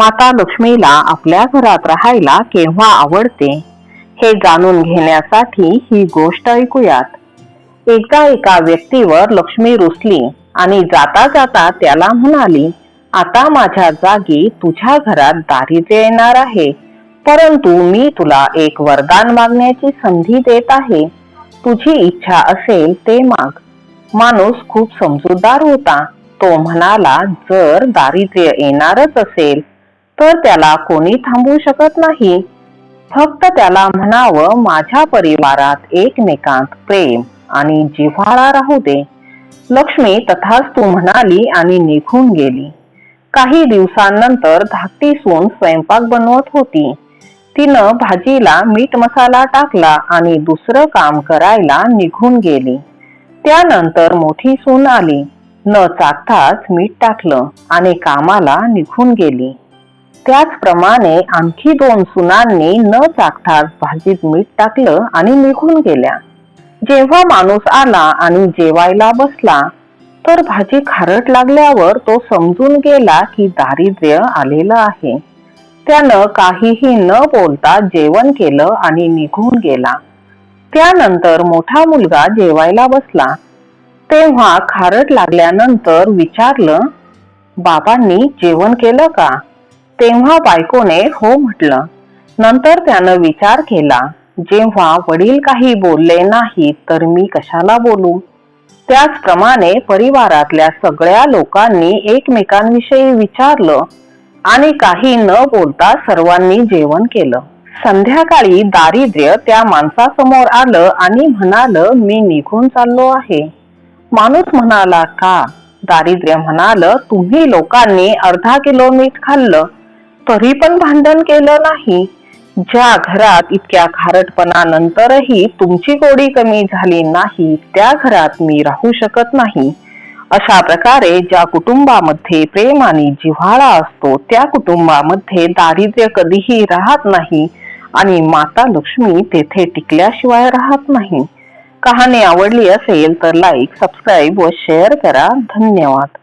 माता लक्ष्मीला आपल्या घरात राहायला केव्हा आवडते हे जाणून घेण्यासाठी ही गोष्ट ऐकूयात. एकदा एका व्यक्तीवर लक्ष्मी रुसली आणि जाता जाता त्याला म्हणाली आता माझ्या जागी तुझ्या घरात दारिद्र्य येणार आहे परंतु मी तुला एक वरदान मागण्याची संधी देत आहे. तुझी इच्छा असेल ते माग. माणूस खूप समजूतदार होता. तो म्हणाला जर दारिद्र्य येणारच असेल तर त्याला कोणी थांबवू शकत नाही. फक्त त्याला म्हणावं माझ्या परिवारात एकमेकांत प्रेम आणि जिव्हाळा राहू दे. लक्ष्मी तथाच तू म्हणाली आणि निघून गेली. काही दिवसांनंतर धाकटी सून स्वयंपाक बनवत होती. तिनं भाजीला मीठ मसाला टाकला आणि दुसरं काम करायला निघून गेली. त्यानंतर मोठी सून आली. न चाकताच मीठ टाकलं आणि कामाला निघून गेली. त्याचप्रमाणे आणखी दोन सुनांनी न चाकताच भाजीत मीठ टाकलं आणि निघून गेल्या. जेव्हा माणूस आला आणि जेवायला बसला तर भाजी खारट लागल्यावर तो समजून गेला की दारिद्र्य आलेलं आहे. त्यानं काहीही न बोलता जेवण केलं आणि निघून गेला. त्यानंतर मोठा मुलगा जेवायला बसला. तेव्हा खारट लागल्यानंतर विचारलं बाबांनी जेवण केलं का? तेव्हा बायकोने हो म्हटलं. नंतर त्यानं विचार केला जेव्हा वडील काही बोलले नाही तर मी कशाला बोलू? त्याचप्रमाणे परिवारातल्या सगळ्या लोकांनी एकमेकांविषयी विचारलं आणि काही न बोलता सर्वांनी जेवण केलं. संध्याकाळी दारिद्र्य त्या माणसासमोर आलं आणि म्हणालं मी निघून चाललो आहे. माणूस म्हणाला का? दारिद्र्य म्हणाल तुम्ही लोकांनी अर्धा किलो मीठ खाल्लं. तरी पण भांडण केलं नाही. ज्या घरात इतक्या खारटपणानंतरही तुमची गोडी कमी झाली नाही त्या घरात मी राहू शकत नाही. अशा प्रकारे ज्या कुटुंबामध्ये प्रेम आणि जिव्हाळा असतो त्या कुटुंबामध्ये दारिद्र्य कधीही राहत नाही आणि माता लक्ष्मी तेथे टिकल्याशिवाय राहत नाही. कहाणी आवडली असेल तर लाईक सबस्क्राईब व शेअर करा. धन्यवाद.